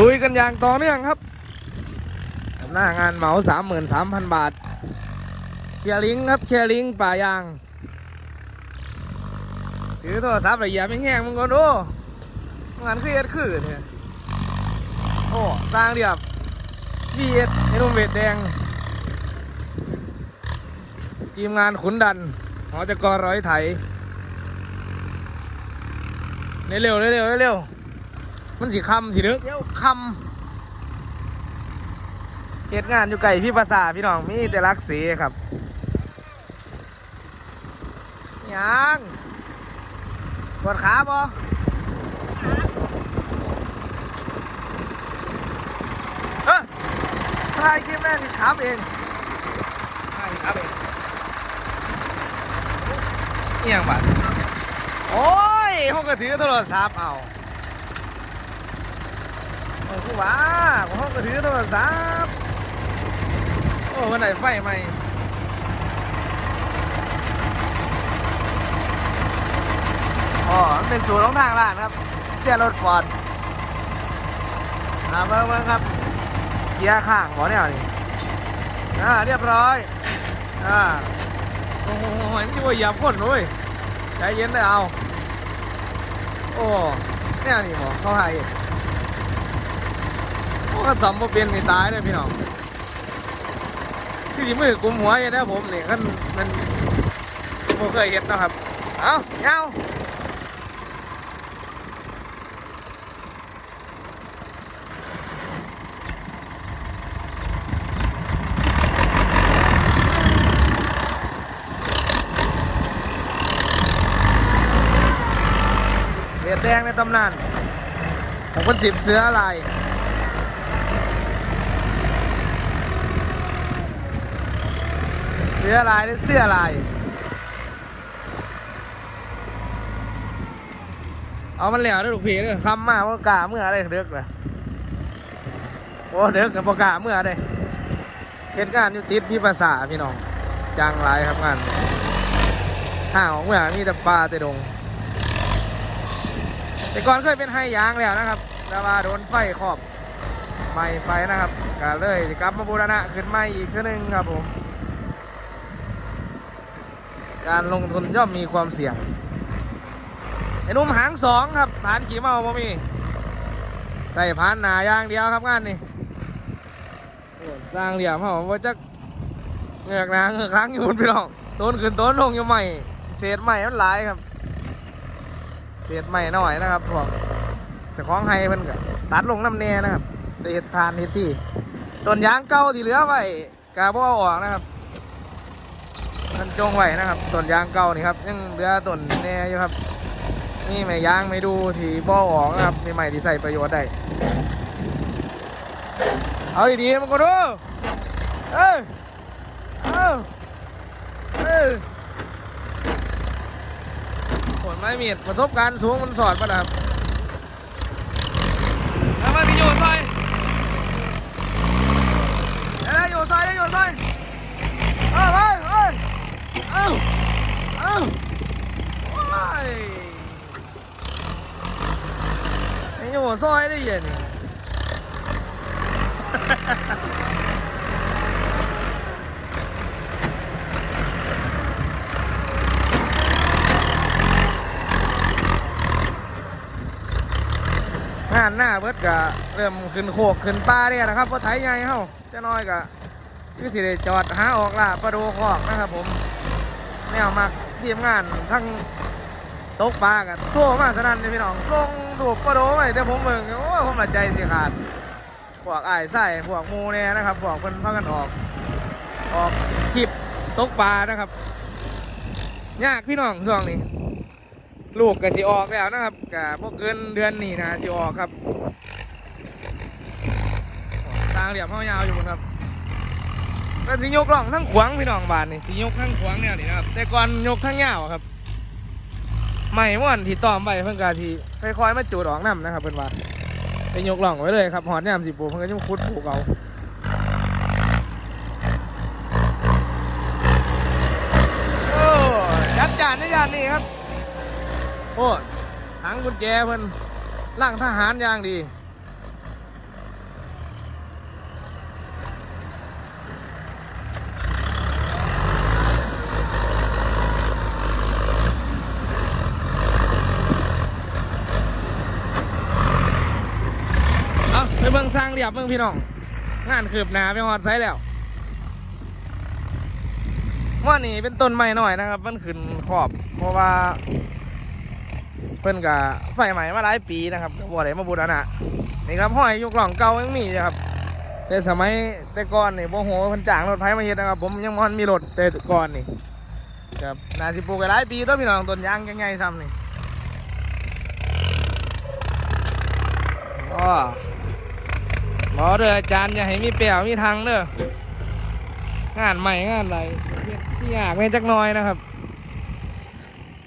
ลุยกันอย่างต่อเนื่องครับหน้างานเหมาสามหมื่นสามพันบาท เคลียร์ลิงก์ครับ เคลียร์ลิงก์ป่ายาง ถือโทรศัพท์ระยะไม่แห้งมึงก่อนดูงานเครียดคือเนี่ยโอ้สร้างเรียบวีเอสไอ้นุ่มเวทแดง ทีมงานขุนดันหอจกรร้อยไถเร็วเร็วเร็ว มันสิคำสิเด้อเร็วคำเหตุงานอยู่ไกลพี่ภาษาทพี่น้องมีแต่รักเสีครับยังปวดขาบ่เฮ้ยถ่ายคลิปแม่สิครับเองถ่ายสิครับเองเอียงบัดโอ้ยห้องก็ถือโทรศัพท์เอาโอ้ กูว่าห้องก็ถือโทรศัพท์โอ้วันไหนไฟไหมอ๋อมันเป็นศูนย์ของทางร้านครับ เสียรถฟอร์ดอ่าเบิ่งเบิ่งครับ เกียร์ข้างบ่เนี่ยนี่อ่าเรียบร้อยอ่าโอ้โหเห็นที่ว่าหยียบคนเลยใจเย็นได้เอา โอ้เนี่ยนี่หมอเขาห้โอ้สมบ่เป็นนี่ตายเลยพี่น้องที่มือกุมหัวอย่างนี้ผมนี่ขั้นมันบ่เคยเห็นนะครับ เอาเงาเลือดแดงในตำนานผมเป็นสิบเสือลายเสื้อลายหรือเสื้อลาย เอามันเหลวด้วยลูกผีเด้อคำมาว่ากาเมื่ออะไรเด็กเลยโอ้เด็กกับกล้าเมื่อได้เหตุการณ์ยู่ติดที่ภาษาพี่น้องจังไรครับงานห่างของเมื่อมีแต่ปลาแต่ดง แต่ก่อนเคยเป็นไฮยางแล้วนะครับแต่ว่าโดนไฟครอบไหม้ไฟนะครับก็เลยกลับมาบูรณะขึ้นใหม่อีกเทื่อนึงครับผม การลงทุนย่อมมีความเสี่ยงไอ้นุ่มหางสองครับผ่านขี่เมาบ่มีใส่ผ่านหนาอย่างเดียวครับงานนี่โอ้สร้างเหลี่ยมเขาว่าจะเงือกนาเงือกหลังอยู่บนพี่น้องต้นขึ้นต้นลงอยู่ใหม่เศษใหม่มันหลายครับ เศษใหม่หน่อยนะครับพวกแต่ของไฮมันก็ตัดลงน้ำแน่นะครับแต่เห็ดทานเห็ดที่ต้นยางเก่าที่เหลือไว้กาบ่เอาออกนะครับ จงไว้นะครับต้นยางเก่านี่ครับยังเหลือต้นแน่อยู่ครับนี่แม่ยางไม่ดูที่บ่อออกนะครับมีใหม่ที่ใส่ประโยชน์ได้เอาดีๆมันก็ดูเออเออเออผลไม้มีดประสบการณ์สูงมันสอนป่ะครับแล้วมาที่โยนใส่ได้โยนใส่ได้โยนใส่ เอ้าเอ้าเอ้าเอ้า เอ้ายไอ้ยังหัวซอยได้ยังนี่งานหน้าเบิดกะเริ่มขึ้นโคกขึ้นป้าเนี่ยนะครับเพราะไถใหญ่เฮาจะน้อยกะคือสิได้จอดหาออกล่าปลาโดคอกนะครับผมแนวมัก ทีมงานทั้งตกปลากันโทั่วมาสนั่นเลยพี่น้องส่งถูกปลาโดไปแต่ผมเบิ่งโอ้ยผมละใจสิขาดพวกไอ้ไส้พวกมูเนี่ยนะครับพวกเพิ่นพากันออก ออกคลิปตกปลานะครับยากพี่น้องช่วงนี้ ลูกก็สิออกแล้วนะครับกะพวกเกินเดือนนี้นะสิออกครับทางเหลี่ยมเฮายาวอยู่ครับ ก็สิยกล่องทั้งขวางพี่น้องบานนี่สิยกทั้งขวางแนวนี้นะครับแต่ก่อนยกทั้งยาวครับไม่ม่วนที่ตอมไปเพิ่นกาทีค่อยๆมาจูดออกน้ำนะครับเพิ่นว่าไปยกล่องไว้เลยครับหอดแนมสิปูเพิ่นก็จะมาขุดปลูกเอาโอ้จัดจานในยานนี้ครับโอ้ถังกุญแจเพิ่นล่างทหารอย่างดี เรียบเบิ่งพี่น้อง งานคืบหนาไปหอดไซแล้วว่านี่เป็นต้นไม้หน่อยนะครับ มันขึ้นขอบ เพราะว่าเพิ่นกับไฟใหม่มาหลายปีนะครับบ่ได้มาบูรณะนี่ครับห้อยยุคหล่องเก่ายังมี่ครับ แต่สมัยแต่ก่อนนี่บ่โหเพิ่นจ้างรถไฟมาเฮ็ดนะครับ ผมยังมันมีรถแต่ก่อนนี่ครับนาสิปลูกกันหลายปีตัวพี่น้องต้นยางยังไงซ้ำนี่อ๋อ บ่เด้ออาจารย์อย่าให้มีเปลวมีทางเด้องานใหม่งานอะไรที่ยากแม่จักหน่อยนะครับ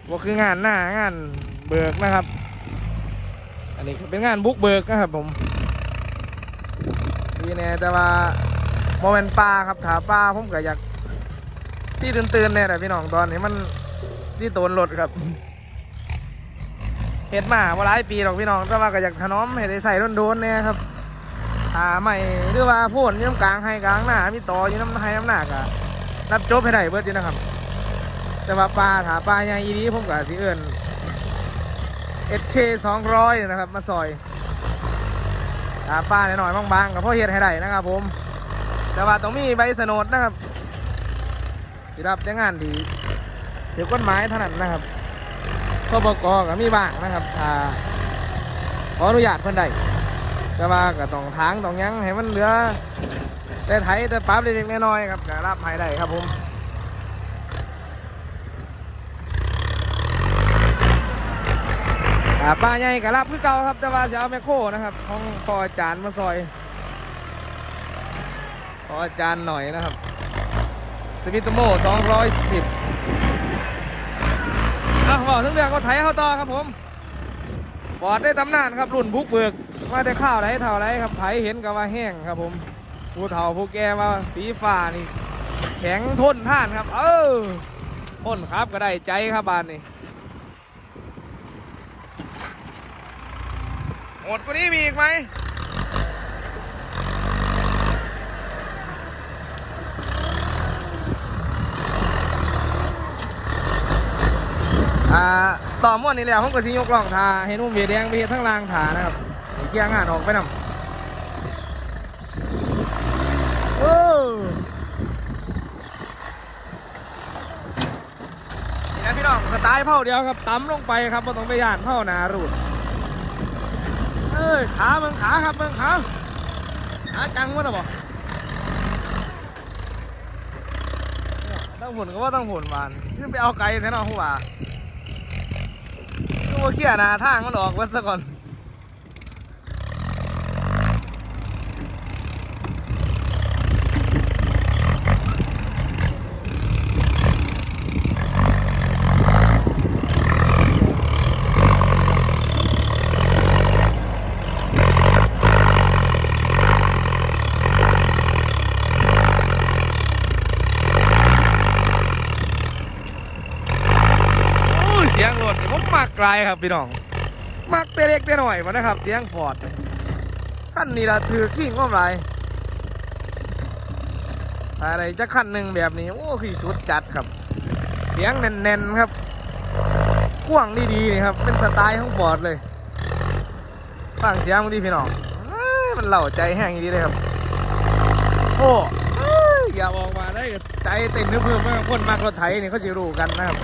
บ่คืองานหน้างานเบิกนะครับ อันนี้เป็นงานบุกเบิกนะครับผมดีแน่แต่ว่าโมเมนต์ปลาครับถาปลาผมก็อยากที่ตื่นๆเนี่ยแหละพี่น้องตอนนี้มันที่โตนรถครับเห็ดมาว่าหลายปีหรอกพี่น้องแต่ว่าก็อยากถนอมให้ได้ใส่โดนๆเนี่ยครับ ถาใหม่หรือว่าพูนอยี่น้ำกลางให้กลางหน้ามีต่ออยู่น้ำให้น้ำหนักอะรับจบให้ได้เบิดอยู่นะครับ แต่ว่าปลาถาปลาใหญ่อีนี้ผมก็สิเอิญ SK 200นะครับมาซอยหาป้าหน่อยๆบางๆกับพ่อเฮ็ดให้ได้นะครับ ผม แต่ว่าต้องมีใบสนดนะครับที่รับจ้างงานดีเดี๋ยวกฎหมายเท่านั้นนะครับข้อบกก็มีบ้างนะครับถ้าขออนุญาตเพิ่อนได้ แต่ว่าก็ต้องทางต้องยังให้มันเหลือ แต่ไถแต่ปั๊บเล็กๆน้อยๆครับก็รับให้ได้ครับผมป้าใหญ่ก็รับคือเก่าครับ แต่ว่าจะเอาแมคโครนะครับของพออาจารย์มาซอยขออาจารย์หน่อยนะครับสมิตโม210อะบอกทั้งเรื่องก็ไถเข้าต่อครับผม บอดได้ตำนานครับ รุ่นบุกเบิก ว่าแต่ข้าวไรเท่าไรครับไผเห็นก็ว่าแห้งครับผมผู้เฒ่าผู้แก่ว่าสีฟ้านี่ แข็งทนท่านครับ เออทนครับก็ได้ใจครับบานนี่หมดกว่านี้มีอีกไหมอ่าต่อม้วนนี่แหละผมก็สิยกล่องทาให้นุ่มเบียแดงไปเฮ็ดทั้งรางถานะครับ เคลียร์งานออกไปนำโอ้นี่นะพี่น้องสไตล์เผาเดียวครับตำลงไปครับไม่ต้องไปย่านเผาหนารูดเอ้ยขาเมืองขาครับเมืองขาขาจังวะนะบอกต้องหุ่นก็ว่าต้องหุ่นวานนี่ไปเอาไกลแท้นอนหัวตัวเขี้ยนาทางมันออกไว้ซะก่อน ถนี่ผมมากไกลครับพี่น้องมักแต่เล็กแต่หน่อยวะนะครับเสียงฟอร์ดขั้นนี้ละถือขิงว่าไรอะไรจะขั้นหนึ่งแบบนี้ โอ้คือสุดจัดครับ เสียงแน่นๆครับกว้างดีๆนี่ครับ เป็นสไตล์ของฟอร์ดเลยฟังเสียงดีพี่น้องอมันเหล่าใจแห้งดีเลยครับ โอ้อยอย่าบอกมาได้ใจเต้นนึกเพิ่มเมื่อคนมากรถไถนี่เขาจะรู้กันนะครับ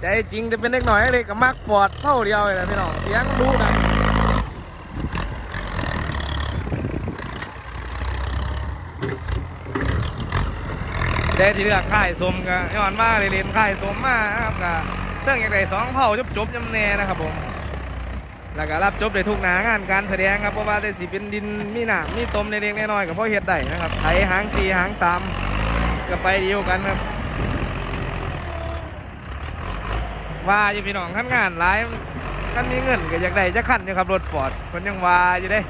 ใจจริงจะเป็นเล็กหน่อยเล็กกับมักฟอร์ดเท่าเดียวเลยนะพี่น้องเสียงรู้นะแต่ที่เลือกค่ายสมก็ย้อนว่าเรียนค่ายสมมานะครับก็เรื่องอย่างไรสองเผ่าจบจบๆยำแน่นะครับผมแล้วก็รับจบได้ทุกหนางานการแสดงครับเพราะว่าได้สิเป็นดินมีหนามมีตมเล็กๆน้อยๆกับพ่อเฮ็ดได้นะครับไถหางสี่หางสามก็ไปเดียวกันครับ ว่าอยู่พี่น้องขั้นงานหลายขั้นมีเงินก็อยากได้จะขั้นอยู่ครับรถฟอร์ดคนยังว่าอยู่เด้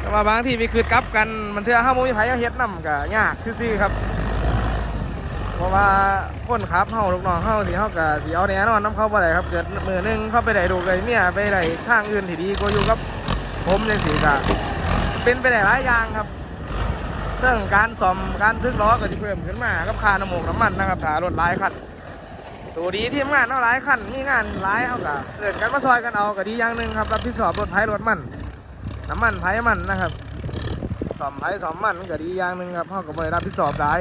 แต่ว่าบางที่มีคืนกลับกันมันเถื่อห้าโมงมีไผเอาเฮ็ดนำก็ยากซื่อๆครับ เพราะว่าคนขับเฮาลูกน้องเฮาสิเฮาก็สิเอาแน่นอนน้ำเขาบ่ได้ครับเกิดมือหนึงเข้าไปได้ดูกไอ้เมียไปได้ทางอื่นที่ดีกว่าอยู่กับผมจังซี่ก็เป็นไปได้หลายอย่างครับ เรื่องการซ่อมการซื้อล้อก็จะเพิ่มขึ้นมากับค่าน้ำมันน้ำมันนะครับถ้ารถหลายคันสูดีที่งานเอาหลายคันมีงานหลายเอาก็เกิดกันมาซอยกันเอาก็ดีอย่างหนึ่งครับรับผิดชอบรถไถรถมันน้ำมันไถมันนะครับสอมไถสอมมันก็ดีอย่างหนึ่งครับเขาก็บ่ได้รับผิดชอบได้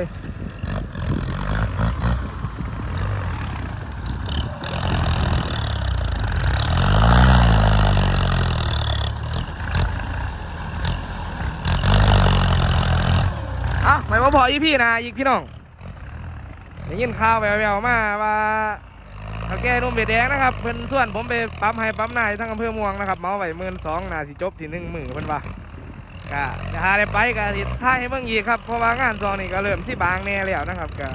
ะไม่ว่าพออีพี่นะอีกพี่น้องได้ยินข่าวแววๆมาว่าเขาแก้นุ่มเบ็ดแดงนะครับเพิ่นส่วนผมไปปั๊มให้ปั๊มนายทั้งอำเภอม่วงนะครับเมาไว้หมื่นสองนาสิจบที่หนึ่งหมื่นเพิ่นว่าก็จะหาได้ไปก็สิท่ายให้เบิ่งอีกครับเพราะว่างานซองนี่ก็เริ่มที่บางแน่แล้วนะครับก็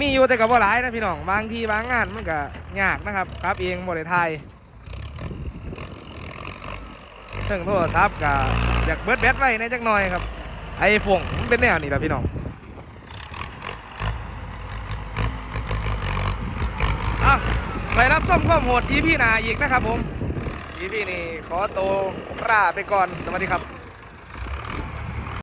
มีอยู่แต่ก็บ่หลายนะพี่น้องบางทีบางงานมันก็ยากนะครับครับเองบ่ได้ถ่ายซึ่งโทรศัพท์ก็อยากเบิดแบตไว้ในจักหน่อยครับ ไอ้ฝงมันเป็นแนวนี้ละพี่น้องอะไปรับส้มข้อมโหด EP หนาอีกนะครับผม EP นี่ขอตัวลาไปก่อน สวัสดีครับ